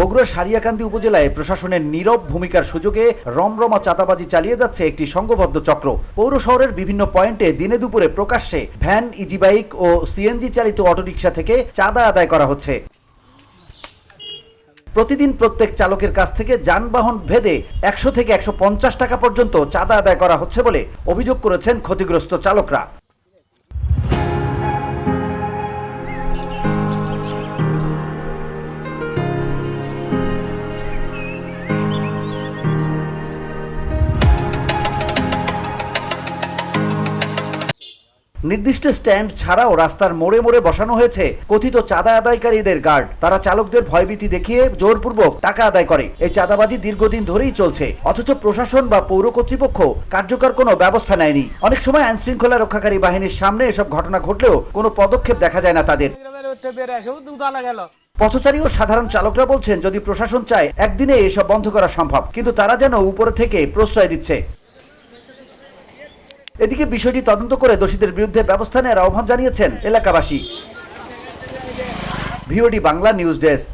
বগুড়ার সারিয়াকান্দি উপজেলায় প্রশাসনের নীরব ভূমিকার সুযোগে রমরমা চাঁদাবাজি চালিয়ে যাচ্ছে একটি সংঘবদ্ধ চক্র। পৌর শহরের বিভিন্ন পয়েন্টে দিনে দুপুরে প্রকাশ্যে ভ্যান, ইজিবাইক ও সিএনজি চালিত অটোরিকশা থেকে চাঁদা আদায় করা হচ্ছে। প্রতিদিন প্রত্যেক চালকের কাছ থেকে যানবাহন ভেদে একশো থেকে একশো পঞ্চাশ টাকা পর্যন্ত চাঁদা আদায় করা হচ্ছে বলে অভিযোগ করেছেন ক্ষতিগ্রস্ত চালকরা। নির্দিষ্ট স্ট্যান্ড ছাড়াও রাস্তার মোড়ে মোড়ে বসানো হয়েছে। কথিত চাঁদা আদায়কারীদের গার্ড। তারা চালকদের ভয়ভীতি দেখিয়ে জোরপূর্বক টাকা আদায় করে। এই চাঁদাবাজি দীর্ঘদিন ধরেই চলছে। অথচ প্রশাসন বা পৌর কর্তৃপক্ষ কার্যকর কোনো ব্যবস্থা নেয়নি। অনেক সময় আইন শৃঙ্খলা রক্ষাকারী বাহিনীর সামনে এসব ঘটনা ঘটলেও কোনো পদক্ষেপ দেখা যায় না তাদের। পথচারী ও সাধারণ চালকরা বলছেন, যদি প্রশাসন চায়, একদিনে এসব বন্ধ করা সম্ভব। কিন্তু তারা যেন উপরে থেকে প্রশ্রয় দিচ্ছে। এদিকে বিষয়টি তদন্ত করে দোষীদের বিরুদ্ধে ব্যবস্থা নেওয়ার আহ্বান জানিয়েছেন এলাকাবাসী। VOD Bangla news desk.